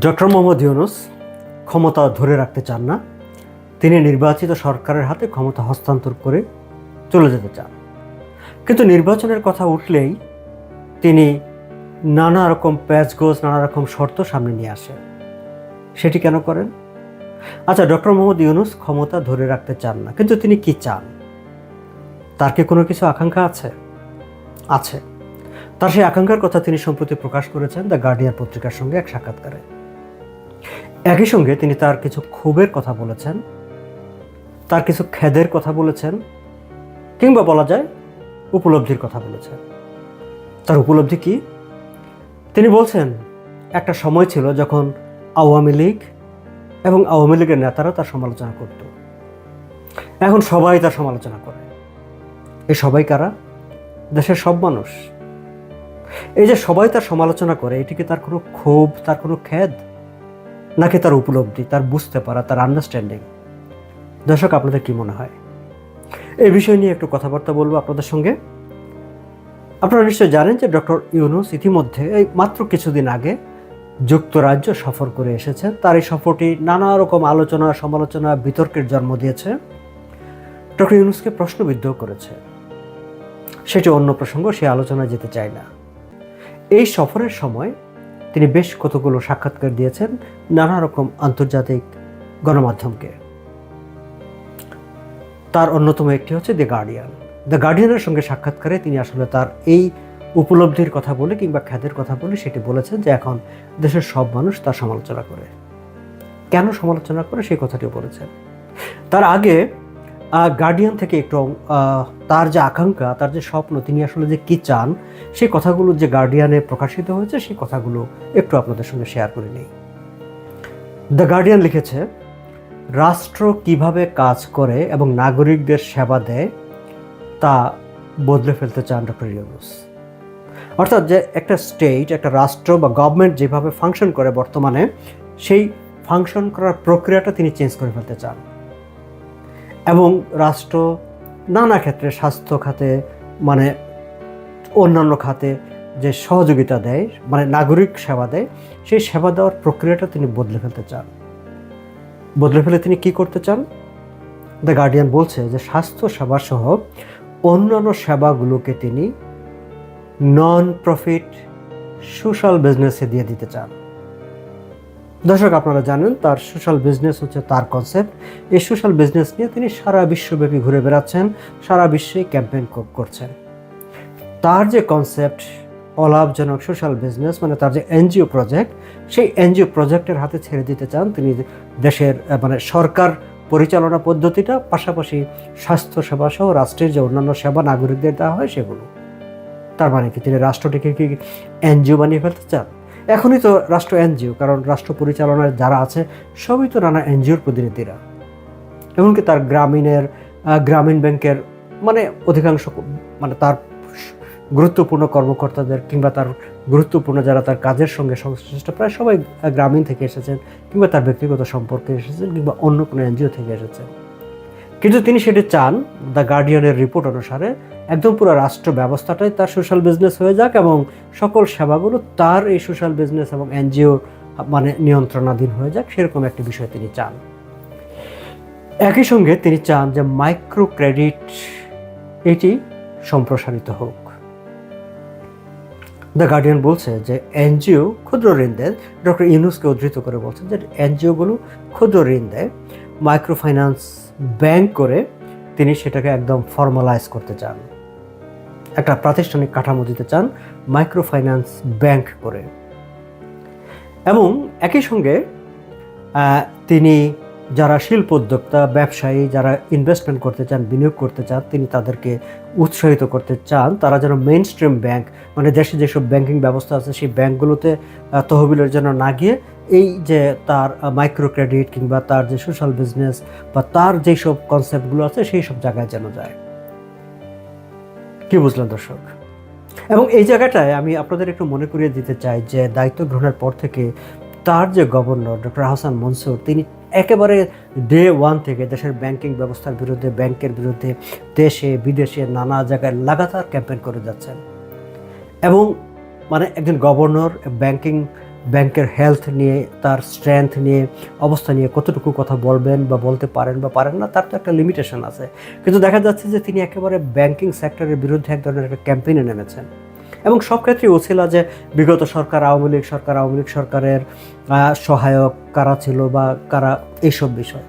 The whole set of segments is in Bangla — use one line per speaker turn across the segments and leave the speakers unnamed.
ডক্টর মোহাম্মদ ইউনুস ক্ষমতা ধরে রাখতে চান না। তিনি নির্বাচিত সরকারের হাতে ক্ষমতা হস্তান্তর করে চলে যেতে চান। কিন্তু নির্বাচনের কথা উঠলেই তিনি নানা রকম প্যাচগোজ, নানা রকম শর্ত সামনে নিয়ে আসেন। সেটি কেন করেন? আচ্ছা ডক্টর মোহাম্মদ ইউনুস ক্ষমতা ধরে রাখতে চান না, কিন্তু তিনি কি চান? তার কি কোনো কিছু আকাঙ্ক্ষা আছে? আছে। তার সেই আকাঙ্ক্ষার কথা তিনি সম্প্রতি প্রকাশ করেছেন দ্য গার্ডিয়ান পত্রিকার সঙ্গে এক সাক্ষাৎকারে। একই সঙ্গে তিনি তার কিছু ক্ষোভের কথা বলেছেন, তার কিছু খেদের কথা বলেছেন, কিংবা বলা যায় উপলব্ধির কথা বলেছেন। তার উপলব্ধি কি? তিনি বলছেন, একটা সময় ছিল যখন আওয়ামী লীগ এবং আওয়ামী লীগের নেতারা তার সমালোচনা করত। এখন সবাই তার সমালোচনা করে। এই সবাই কারা? দেশের সব মানুষ। এই যে সবাই তার সমালোচনা করে, এটি কি তার কোনো ক্ষোভ, তার কোনো খেদ? নাকি তার উপলব্ধি, তার বুঝতে পারা, তার আন্ডারস্ট্যান্ডিং দর্শক, আপনাদের কি মনে হয়? এই বিষয় নিয়ে একটু কথাবার্তা বলব আপনাদের সঙ্গে। আপনারা নিশ্চয় জানেন যে ডক্টর ইউনুস ইতিমধ্যে, এই মাত্র কিছুদিন আগে যুক্তরাজ্য সফর করে এসেছেন। তার এই সফরটি নানা রকম আলোচনা, সমালোচনা, বিতর্কের জন্ম দিয়েছে। ডক্টর ইউনুসকে প্রশ্নবিদ্ধ করেছে। সেটি অন্য প্রসঙ্গ, সে আলোচনায় যেতে চায় না। এই সফরের সময় তিনি বেশ কতগুলো সাক্ষাৎকার দিয়েছেন নানা রকম আন্তর্জাতিক গণমাধ্যমকে। তার অন্যতম একটি হচ্ছে দ্য গার্ডিয়ান দ্য গার্ডিয়ানের সঙ্গে সাক্ষাৎকারে তিনি আসলে তার এই উপলব্ধির কথা বলে কিংবা খ্যাতের কথা বলে সেটি বলেছেন যে এখন দেশের সব মানুষ তার সমালোচনা করে। কেন সমালোচনা করে সেই কথাটিও বলেছেন। তার আগে গার্ডিয়ান থেকে একটু তার যে আকাঙ্ক্ষা, তার যে স্বপ্ন, তিনি আসলে যে কি চান, সেই কথাগুলো যে গার্ডিয়ানে প্রকাশিত হয়েছে, সেই কথাগুলো একটু আপনাদের সঙ্গে শেয়ার করে নিই। দ্য গার্ডিয়ান লিখেছে, রাষ্ট্র কীভাবে কাজ করে এবং নাগরিকদের সেবা দেয়, তা বদলে ফেলতে চান ডক্টর ইউনুস অর্থাৎ যে একটা স্টেট একটা রাষ্ট্র বা গভর্নমেন্ট যেভাবে ফাংশন করে বর্তমানে, সেই ফাংশন করার প্রক্রিয়াটা তিনি চেঞ্জ করে ফেলতে চান। এবং রাষ্ট্র নানা ক্ষেত্রে স্বাস্থ্য খাতে মানে অন্যান্য খাতে যে সহযোগিতা দেয় মানে নাগরিক সেবা দেয়, সেই সেবা দেওয়ার প্রক্রিয়াটা তিনি বদলে ফেলতে চান। বদলে ফেলে তিনি কি করতে চান? দ্য গার্ডিয়ান বলছে যে স্বাস্থ্য সেবা সহ অন্যান্য সেবাগুলোকে তিনি নন প্রফিট সোশ্যাল বিজনেসে দিয়ে দিতে চান। দর্শক, আপনারা জানেন তার সোশ্যাল বিজনেস হচ্ছে তার কনসেপ্ট এই সোশ্যাল বিজনেস নিয়ে তিনি সারা বিশ্বব্যাপী ঘুরে বেড়াচ্ছেন, সারা বিশ্বে ক্যাম্পেইন করছেন। তার যে কনসেপ্ট অলাভজনক সোশ্যাল বিজনেস মানে তার যে এনজিও প্রজেক্ট সেই এনজিও প্রজেক্টের হাতে ছেড়ে দিতে চান তিনি দেশের মানে সরকার পরিচালনা পদ্ধতিটা, পাশাপাশি স্বাস্থ্য সেবা সহ রাষ্ট্রের যে অন্যান্য সেবা নাগরিকদের দেওয়া হয় সেগুলো। তার মানে কি তিনি রাষ্ট্রটিকে কি এনজিও বানিয়ে ফেলতে চান? এখনই তো রাষ্ট্র এনজিও, কারণ রাষ্ট্র পরিচালনায় যারা আছে, সবই তো নানা এনজিওর প্রতিনিধিরা। এমনকি তার গ্রামীণের গ্রামীণ ব্যাংকের মানে অধিকাংশ মানে তার গুরুত্বপূর্ণ কর্মকর্তাদের কিংবা তার গুরুত্বপূর্ণ যারা তার কাজের সঙ্গে সংশ্লিষ্ট, প্রায় সবাই গ্রামীণ থেকে এসেছেন কিংবা তার ব্যক্তিগত সম্পর্কে এসেছেন কিংবা অন্য কোনো এনজিও থেকে এসেছেন। কিন্তু তিনি সেটি চান দ্য গার্ডিয়ানের রিপোর্ট অনুসারে একদম পুরো রাষ্ট্র ব্যবস্থাটাই তার সোশ্যাল বিজনেস হয়ে যাক এবং সকল সেবাগুলো তার এই সোশ্যাল বিজনেস এবং এনজিও মানে নিয়ন্ত্রণাধীন হয়ে যাক, সেরকম একটি বিষয় তিনি চান। একই সঙ্গে তিনি চান যে মাইক্রো ক্রেডিট এটি সম্প্রসারিত হোক। দ্য গার্ডিয়ান বলছে যে এনজিও ক্ষুদ্র ঋণ দেয়। ডক্টর ইউনুসকে উদ্ধৃত করে বলছেন যে এনজিওগুলো ক্ষুদ্র ঋণ দেয়। মাইক্রো ফাইন্যান্স ব্যাংক করে তিনি সেটাকে একদম ফর্মালাইজ করতে চান। একটা প্রাতিষ্ঠানিক কাঠামো দিতে চান মাইক্রো ফাইন্যান্স ব্যাংক করে। এবং একই সঙ্গে তিনি যারা শিল্প উদ্যোক্তা, ব্যবসায়ী, যারা ইনভেস্টমেন্ট করতে চান, বিনিয়োগ করতে চান, তিনি তাদেরকে উৎসাহিত করতে চান, তারা যেন মেইন স্ট্রিম ব্যাংক মানে দেশে যেসব ব্যাংকিং ব্যবস্থা আছে, সেই ব্যাংকগুলোতে তহবিলের জন্য না গিয়ে এই যে তার মাইক্রো ক্রেডিট কিংবা তার যে সোশ্যাল বিজনেস বা তার যেই সব কনসেপ্টগুলো আছে, সেই সব জায়গায় যেন যায়। কি বুঝলেন দর্শক? এবং এই জায়গাটায় আমি আপনাদের একটু মনে করিয়ে দিতে চাই যে দায়িত্ব গ্রহণের পর থেকে তার যে গভর্নর ডক্টর হাসান মনসুর, তিনি একেবারে ডে ওয়ান থেকে দেশের ব্যাংকিং ব্যবস্থার বিরুদ্ধে ব্যাংকের বিরুদ্ধে দেশে, বিদেশে নানা জায়গায় লাগাতার ক্যাম্পেন করে যাচ্ছেন। এবং মানে একজন গভর্নর ব্যাংকিং ব্যাংকের হেলথ নিয়ে, তার স্ট্রেংথ নিয়ে, অবস্থা নিয়ে কতটুকু কথা বলবেন বা বলতে পারেন বা পারেন না, তার তো একটা লিমিটেশন আছে। কিন্তু দেখা যাচ্ছে যে তিনি একেবারে ব্যাংকিং সেক্টরের বিরুদ্ধে এক ধরনের একটা ক্যাম্পেইনে নেমেছেন। এবং সব ক্ষেত্রেই ছিল যে বিগত সরকার, আওয়ামী লীগ সরকার, আওয়ামী লীগ সরকারের সহায়ক কারা ছিল বা কারা এইসব বিষয়।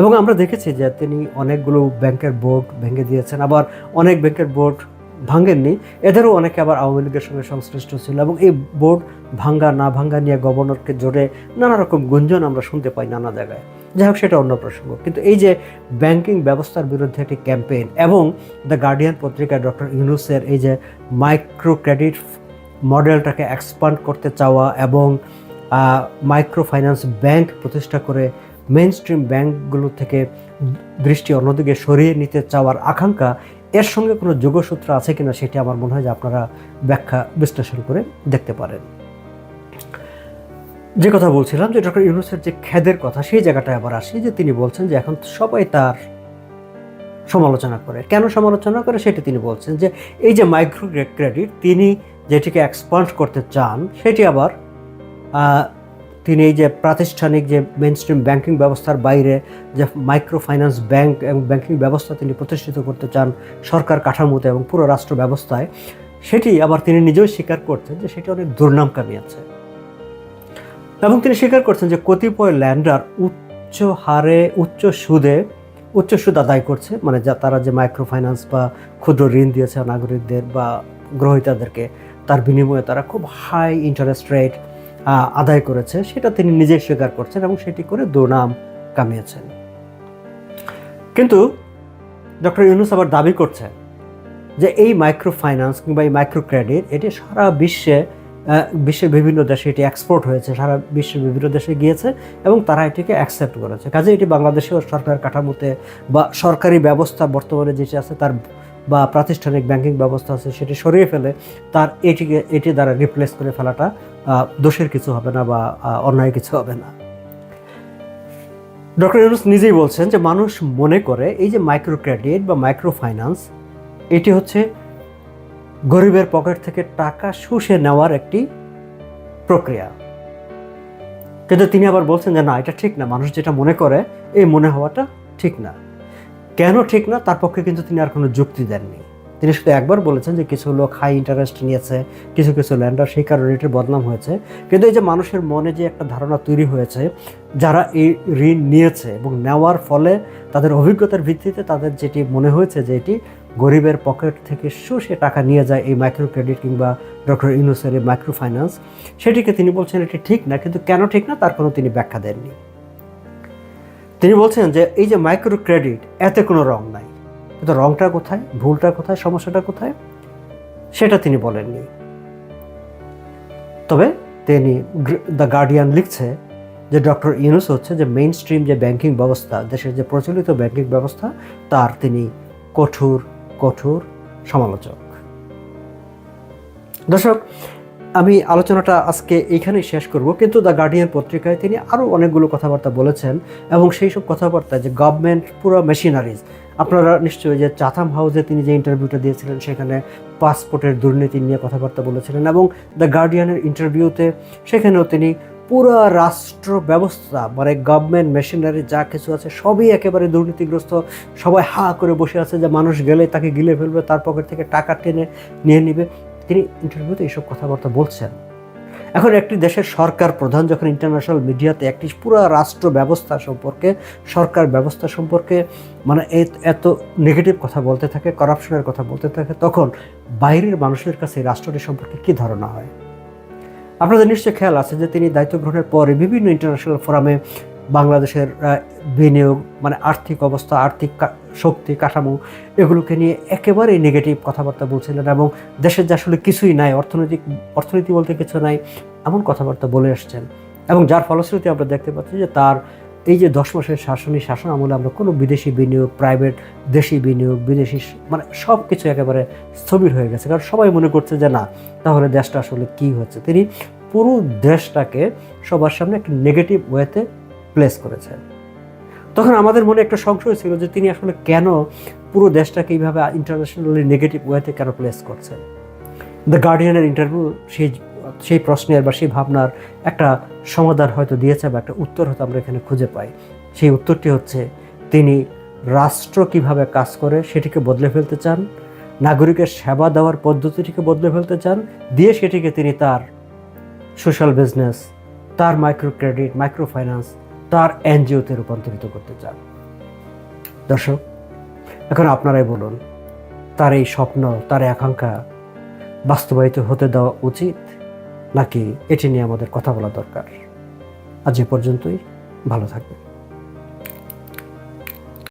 এবং আমরা দেখেছি যে তিনি অনেকগুলো ব্যাংকের বোর্ড ভেঙে দিয়েছেন, আবার অনেক ব্যাংকের বোর্ড ভাঙেননি। এদেরও অনেকে আবার আওয়ামী লীগের সঙ্গে সংশ্লিষ্ট ছিল এবং এই বোর্ড ভাঙ্গা, না ভাঙ্গা নিয়ে গভর্নরকে জোরে নানা রকম গুঞ্জন আমরা শুনতে পাই নানা জায়গায়। যাই হোক, সেটা অন্য প্রসঙ্গ। কিন্তু এই যে ব্যাংকিং ব্যবস্থার বিরুদ্ধে একটি ক্যাম্পেইন এবং দ্য গার্ডিয়ান পত্রিকায় ডক্টর ইউনুসের এই যে মাইক্রো ক্রেডিট মডেলটাকে এক্সপান্ড করতে চাওয়া এবং মাইক্রো ফাইন্যান্স ব্যাংক প্রতিষ্ঠা করে মেন স্ট্রিম ব্যাংকগুলো থেকে দৃষ্টি অন্যদিকে সরিয়ে নিতে চাওয়ার আকাঙ্ক্ষা, এর সঙ্গে কোনো যোগসূত্র আছে কিনা সেটি আমার মনে হয় যে আপনারা ব্যাখ্যা বিশ্লেষণ করে দেখতে পারেন। যে কথা বলছিলাম যে ডক্টর ইউনুসের যে খেদের কথা, সেই জায়গাটায় আবার আসি যে তিনি বলছেন যে এখন সবাই তার সমালোচনা করে। কেন সমালোচনা করে সেটি তিনি বলছেন যে এই যে মাইক্রো ক্রেডিট তিনি যেটিকে এক্সপান্ড করতে চান, সেটি আবার তিনি এই যে প্রাতিষ্ঠানিক যে মেন স্ট্রিম ব্যাঙ্কিং ব্যবস্থার বাইরে যে মাইক্রো ফাইন্যান্স ব্যাংক এবং ব্যাঙ্কিং ব্যবস্থা তিনি প্রতিষ্ঠিত করতে চান সরকার কাঠামোতে এবং পুরো রাষ্ট্র ব্যবস্থায়, সেটি আবার তিনি নিজেও স্বীকার করছেন যে সেটি অনেক দুর্নাম কামিয়েছে এবং তিনি স্বীকার করছেন যে কতিপয় ল্যান্ডার উচ্চ হারে, উচ্চ সুদে, উচ্চ সুদ আদায় করছে মানে যা তারা যে মাইক্রো ফাইন্যান্স বা ক্ষুদ্র ঋণ দিয়েছে নাগরিকদের বা গ্রহীতাদেরকে, তার বিনিময়ে তারা খুব হাই ইন্টারেস্ট রেট আদায় করেছে। সেটা তিনি নিজেই স্বীকার করছেন এবং সেটি করে দুর্নাম কামিয়েছেন। কিন্তু ডক্টর ইউনুস আবার দাবি করছেন যে এই মাইক্রো ফাইন্যান্স কিংবা এই মাইক্রো ক্রেডিট এটি সারা বিশ্বে বিশ্বের বিভিন্ন দেশে এটি এক্সপোর্ট হয়েছে, সারা বিশ্বের বিভিন্ন দেশে গিয়েছে এবং তারা এটিকে অ্যাকসেপ্ট করেছে। কাজে এটি বাংলাদেশেও সরকার কাঠামোতে বা সরকারি ব্যবস্থা বর্তমানে যেটি আছে তার বা প্রাতিষ্ঠানিক ব্যাংকিং ব্যবস্থা আছে সেটি সরিয়ে ফেলে, তার এটিকে, এটি দ্বারা রিপ্লেস করে ফেলাটা দোষের কিছু হবে না বা অন্যায় কিছু হবে না। ডক্টর ইউনুস নিজেই বলছেন যে, মানুষ মনে করে এই যে মাইক্রো ক্রেডিট বা মাইক্রো ফাইন্যান্স এটি হচ্ছে গরিবের পকেট থেকে টাকা শুষে নেওয়ার একটি প্রক্রিয়া। কিন্তু তিনি আবার বলছেন যে, না, এটা ঠিক না। মানুষ যেটা মনে করে, এই মনে হওয়াটা ঠিক না। কেন ঠিক না? তার পক্ষে কিন্তু তিনি আর কোনো যুক্তি দেননি। তিনি শুধু একবার বলেছেন যে, কিছু লোক হাই ইন্টারেস্ট নিয়েছে, কিছু কিছু ল্যান্ডার সেই কারণে এটির বদনাম হয়েছে। কিন্তু এই যে মানুষের মনে যে একটা ধারণা তৈরি হয়েছে, যারা এই ঋণ নিয়েছে এবং নেওয়ার ফলে তাদের অভিজ্ঞতার ভিত্তিতে তাদের যেটি মনে হয়েছে যে, এটি গরিবের পকেট থেকে শুষে টাকা নিয়ে যায় এই মাইক্রো ক্রেডিট কিংবা ডক্টর ইউনুসের এই মাইক্রো ফাইন্যান্স সেটিকে তিনি বলছেন এটি ঠিক না, কিন্তু কেন ঠিক না তার কোনো তিনি ব্যাখ্যা দেননি। তিনি বলছেন যে এই যে মাইক্রো ক্রেডিট এতে কোনো রং নাই। কিন্তু রংটা কোথায়, ভুলটা কোথায়, সমস্যাটা কোথায়? সেটা তিনি বলেননি। তবে তিনি দ্য গার্ডিয়ান লিখছে যে ডক্টর ইউনুস হচ্ছে যে মেইন স্ট্রিম যে ব্যাংকিং ব্যবস্থা, দেশের যে প্রচলিত ব্যাংকিং ব্যবস্থা, তার তিনি কঠোর কঠোর সমালোচক। দর্শক, আমি আলোচনাটা আজকে এইখানেই শেষ করব, কিন্তু দ্য গার্ডিয়ান পত্রিকায় তিনি আরও অনেকগুলো কথাবার্তা বলেছেন এবং সেই সব কথাবার্তা যে গভর্নমেন্ট পুরো মেশিনারিজ আপনারা নিশ্চয়ই যে চাথাম হাউসে তিনি যে ইন্টারভিউটা দিয়েছিলেন, সেখানে পাসপোর্টের দুর্নীতি নিয়ে কথাবার্তা বলেছিলেন এবং দ্য গার্ডিয়ানের ইন্টারভিউতে সেখানেও তিনি পুরো রাষ্ট্র ব্যবস্থা মানে গভর্নমেন্ট মেশিনারি যা কিছু আছে, সবই একেবারে দুর্নীতিগ্রস্ত। সবাই হা করে বসে আছে যে মানুষ গেলে তাকে গিলে ফেলবে, তার পকেট থেকে টাকা টেনে নিয়ে নিবে। তিনি ইন্টারভিউতে এইসব কথাবার্তা বলছেন। এখন একটি দেশের সরকার প্রধান যখন ইন্টারন্যাশনাল মিডিয়াতে একটি পুরো রাষ্ট্র ব্যবস্থা সম্পর্কে, সরকার ব্যবস্থা সম্পর্কে মানে এত নেগেটিভ কথা বলতে থাকে করাপশনের কথা বলতে থাকে, তখন বাইরের মানুষের কাছে রাষ্ট্রটি সম্পর্কে কী ধারণা হয়? আপনাদের নিশ্চয়ই খেয়াল আছে যে তিনি দায়িত্ব গ্রহণের পরে বিভিন্ন ইন্টারন্যাশনাল ফোরামে বাংলাদেশের বিনিয়োগ মানে আর্থিক অবস্থা, আর্থিক শক্তি, কাঠামো এগুলোকে নিয়ে একেবারেই নেগেটিভ কথাবার্তা বলছিলেন এবং দেশের যে আসলে কিছুই নাই, অর্থনৈতিক, অর্থনীতি বলতে কিছু নাই, এমন কথাবার্তা বলে আসছেন। এবং যার ফলশ্রুতি আমরা দেখতে পাচ্ছি যে তার এই যে দশ মাসের শাসনী শাসন আমলে আমরা কোনো বিদেশি বিনিয়োগ প্রাইভেট দেশি বিনিয়োগ, বিদেশি মানে সব কিছু একেবারে স্থবির হয়ে গেছে। কারণ সবাই মনে করছে যে না, তাহলে দেশটা আসলে কী হচ্ছে? তিনি পুরো দেশটাকে সবার সামনে একটা নেগেটিভ ওয়েতে প্লেস করেছেন। তখন আমাদের মনে একটা সংশয় ছিল যে তিনি আসলে কেন পুরো দেশটাকে এইভাবে ইন্টারন্যাশনালি নেগেটিভ ওয়েতে কেন প্লেস করছেন? দ্য গার্ডিয়ানের ইন্টারভিউ সেই সেই প্রশ্নের বা সেই ভাবনার একটা সমাধান হয়তো দিয়েছে বা একটা উত্তর হয়তো আমরা এখানে খুঁজে পাই। সেই উত্তরটি হচ্ছে, তিনি রাষ্ট্র কীভাবে কাজ করে সেটিকে বদলে ফেলতে চান, নাগরিকের সেবা দেওয়ার পদ্ধতিটিকে বদলে ফেলতে চান, দিয়ে সেটিকে তিনি তার সোশ্যাল বিজনেস, তার মাইক্রো ক্রেডিট মাইক্রো ফাইন্যান্স তার এনজিওতে রূপান্তরিত করতে চান। দর্শক, এখন আপনারাই বলুন, তার এই স্বপ্ন, তার আকাঙ্ক্ষা বাস্তবায়িত হতে দেওয়া উচিত? নাকি এটি নিয়ে আমাদের কথা বলা দরকার? আজ এ পর্যন্তই ভালো থাকবেন।